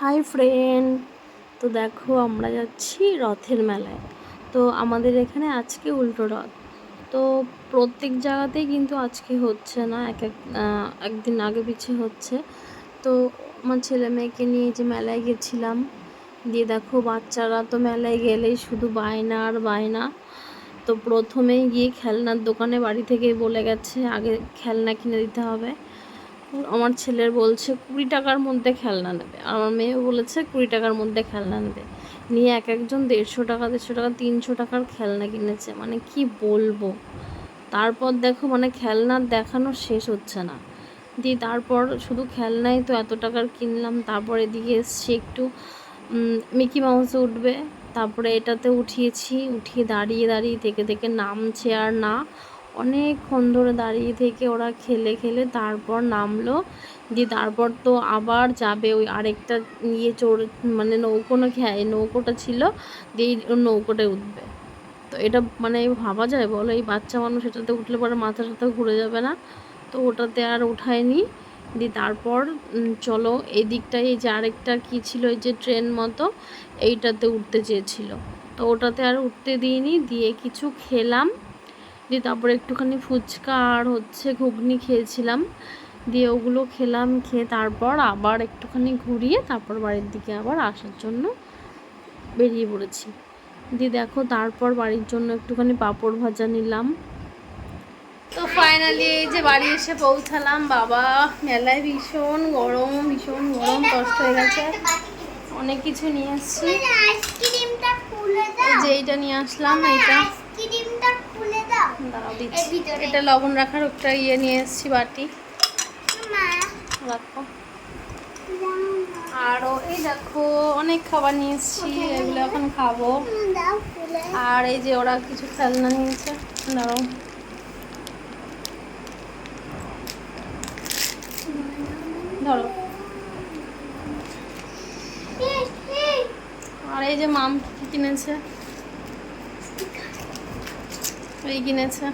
Hi friend. তো দেখো আমরা যাচ্ছি রথের মেলায়। তো আমাদের এখানে আজকে উল্টো রথ। তো প্রত্যেক জায়গাতেই কিন্তু আজকে হচ্ছে না, এক এক একদিন আগে পিছে হচ্ছে। তো আমার ছেলে মেয়েকে নিয়ে যে মেলায় গেছিলাম, দিয়ে দেখো বাচ্চারা তো মেলায় গেলেই শুধু বায়না আর বায়না। তো প্রথমেই গিয়ে খেলনার দোকানে বাড়ি থেকে বলে গেছে, আগে খেলনা কিনে দিতে হবে। আমার ছেলের বলছে, কুড়ি টাকার মধ্যে খেলনা নেবে। আমার মেয়েও বলেছে, কুড়ি টাকার মধ্যে খেলনা নেবে। নিয়ে এক একজন দেড়শো টাকা দেড়শো টাকা, তিনশো টাকার খেলনা কিনেছে। মানে কি বলব? তারপর দেখো মানে খেলনা দেখানো শেষ হচ্ছে না। দিয়ে তারপর শুধু খেলনাই তো এত টাকার কিনলাম। তারপর এদিকে এসছি একটু মিকি মাউসে উঠবে। তারপরে এটাতে উঠিয়েছি, উঠিয়ে দাঁড়িয়ে দাঁড়িয়ে থেকে থেকে নামছে আর না। অনেকক্ষণ ধরে দাঁড়িয়ে থেকে ওরা খেলে খেলে তারপর নামলো। দিয়ে তারপর তো আবার যাবে ওই আরেকটা ইয়ে চোর মানে নৌকো না নৌকোটা ছিল। দিয়ে নৌকোটায় উঠবে। তো এটা মানে ভাবা যায় বলো? এই বাচ্চা মানুষ এটাতে উঠলে পরে মাথা টাথা ঘুরে যাবে না। তো ওটাতে আর উঠায়নি। দিয়ে তারপর চলো এই দিকটায় এই যে আরেকটা কী ছিল, এই যে ট্রেন মতো, এইটাতে উঠতে চেয়েছিল। তো ওটাতে আর উঠতে দিইনি। দিয়ে কিছু খেলাম। দিয়ে তারপরে একটুখানি ফুচকা আর হচ্ছে ঘুগনি খেয়েছিলাম। দিয়ে ওগুলো খেলাম খেয়ে তারপর আবার একটুখানি ঘুরিয়ে তারপর বাড়ির দিকে আবার আসার জন্য বেরিয়ে পড়েছি। দিয়ে দেখো তারপর বাড়ির জন্য একটুখানি পাঁপড় ভাজা নিলাম। তো ফাইনালি এই যে বাড়ি এসে পৌঁছালাম। বাবা মেলায় ভীষণ গরম ভীষণ গরম কষ্ট হয়ে গেছে। অনেক কিছু নিয়ে দাও যে এইটা নিয়ে আসলাম এইটা আইসক্রিমটা খুলে দাও দাঁড়াও এর দিচ্ছি এটা লবণ রাখার একটা ইয়ে নিয়ে এসেছি বাটি। রাখো। আরও এই দেখো অনেক খাবার নিয়ে এসেছি এগুলো এখন খাব। আর এই যে ওরা কিছু খেলনা নিয়েছে দাঁড়াও। ধরো। আর এই যে মাম কি কিনেছে? এই কিনেছে।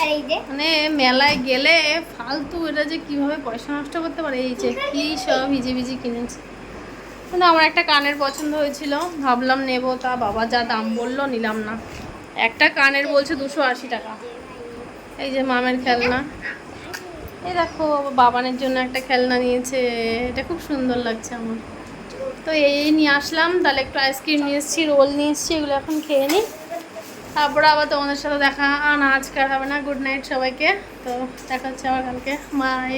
আর এই যে? মানে মেলায় গেলে ফালতু এটা যে কীভাবে পয়সা নষ্ট করতে পারে এই যে কি সব ভিজে ভিজে কিনেছে। কিন্তু আমার একটা কানের পছন্দ হয়েছিল ভাবলাম নেব তা বাবা যা দাম বলল নিলাম না। একটা কানের বলছে দুশো আশি টাকা। এই যে মামের খেলনা। এই দেখো বাবানের জন্য একটা খেলনা নিয়েছে এটা খুব সুন্দর লাগছে আমার। তো এই নিয়ে আসলাম তাহলে একটু আইসক্রিম নিয়ে এসেছি রোল নিয়ে এসেছি এগুলো এখন খেয়ে নিই। তারপরে আবার তোমাদের সাথে দেখা, আর আজকে হবে না। গুড নাইট সবাইকে। তো দেখা হচ্ছে আবার কালকে। বাই